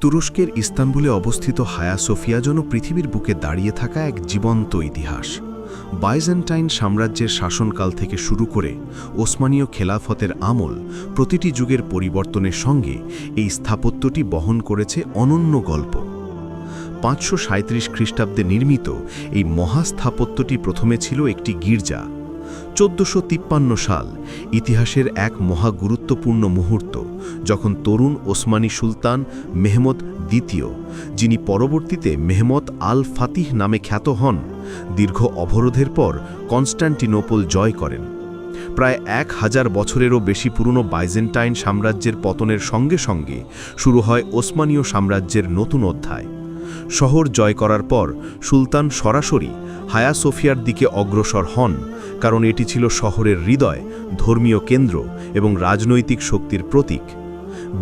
তুরস্কের ইস্তানবুলে অবস্থিত হায়া সোফিয়া যেন পৃথিবীর বুকে দাঁড়িয়ে থাকা এক জীবন্ত ইতিহাস। বাইজেন্টাইন সাম্রাজ্যের শাসনকাল থেকে শুরু করে ওসমানীয় খেলাফতের আমল প্রতিটি যুগের পরিবর্তনের সঙ্গে এই স্থাপত্যটি বহন করেছে অনন্য গল্প। পাঁচশো খ্রিস্টাব্দে নির্মিত এই মহাস্থাপত্যটি প্রথমে ছিল একটি গির্জা। চোদ্দশো সাল, ইতিহাসের এক মহা গুরুত্বপূর্ণ মুহূর্ত, যখন তরুণ ওসমানী সুলতান মেহমদ দ্বিতীয়, যিনি পরবর্তীতে মেহমদ আল ফাতিহ নামে খ্যাত হন, দীর্ঘ অবরোধের পর কনস্ট্যান্টিনোপল জয় করেন। প্রায় এক হাজার বছরেরও বেশি পুরনো বাইজেন্টাইন সাম্রাজ্যের পতনের সঙ্গে সঙ্গে শুরু হয় ওসমানীয় সাম্রাজ্যের নতুন অধ্যায়। শহর জয় করার পর সুলতান সরাসরি হায়া সোফিয়ার দিকে অগ্রসর হন, কারণ এটি ছিল শহরের হৃদয়, ধর্মীয় কেন্দ্র এবং রাজনৈতিক শক্তির প্রতীক।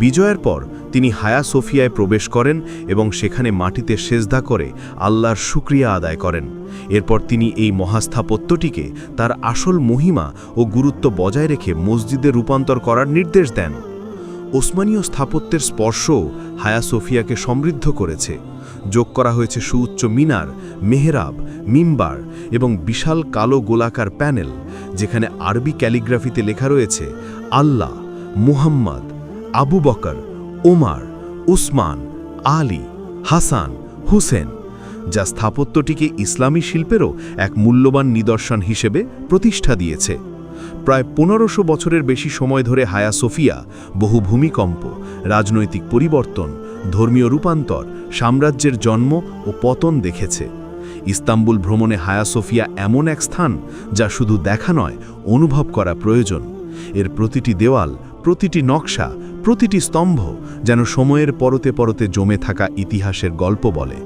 বিজয়ের পর তিনি হায়া সোফিয়ায় প্রবেশ করেন এবং সেখানে মাটিতে সেজদা করে আল্লাহর শুক্রিয়া আদায় করেন। এরপর তিনি এই মহাস্থাপত্যটিকে তার আসল মহিমা ও গুরুত্ব বজায় রেখে মসজিদে রূপান্তর করার নির্দেশ দেন। ওসমানীয় স্থাপত্যের স্পর্শও হায়া সোফিয়াকে সমৃদ্ধ করেছে। যোগ করা হয়েছে সুউচ্চ মিনার, মেহরাব, মিম্বার এবং বিশাল কালো গোলাকার প্যানেল, যেখানে আরবি ক্যালিগ্রাফিতে লেখা রয়েছে, আল্লাহ, মুহাম্মদ, আবু বকর, ওমার, উসমান, আলী, হাসান, হুসেন, যা স্থাপত্যটিকে ইসলামী শিল্পেরও এক মূল্যবান নিদর্শন হিসেবে প্রতিষ্ঠা দিয়েছে। প্রায় পনেরোশো বছরের বেশি সময় ধরে হায়া সোফিয়া, বহু ভূমিকম্প, রাজনৈতিক পরিবর্তন, ধর্মীয় রূপান্তর, সাম্রাজ্যের জন্ম ও পতন দেখেছে। ইস্তাম্বুল ভ্রমণে হায়া সোফিয়া এমন এক স্থান যা শুধু দেখা নয়, অনুভব করা প্রয়োজন। এর প্রতিটি দেওয়াল প্রতিটি নকশা, প্রতিটি স্তম্ভ যেন সময়ের পরতে পরতে জমে থাকা ইতিহাসের গল্প বলে।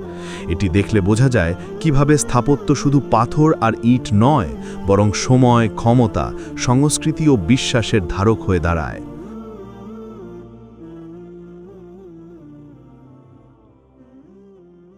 এটি দেখলে বোঝা যায় কীভাবে স্থাপত্য শুধু পাথর আর ইট নয়, বরং সময়, ক্ষমতা, সংস্কৃতি ও বিশ্বাসের ধারক হয়ে দাঁড়ায়।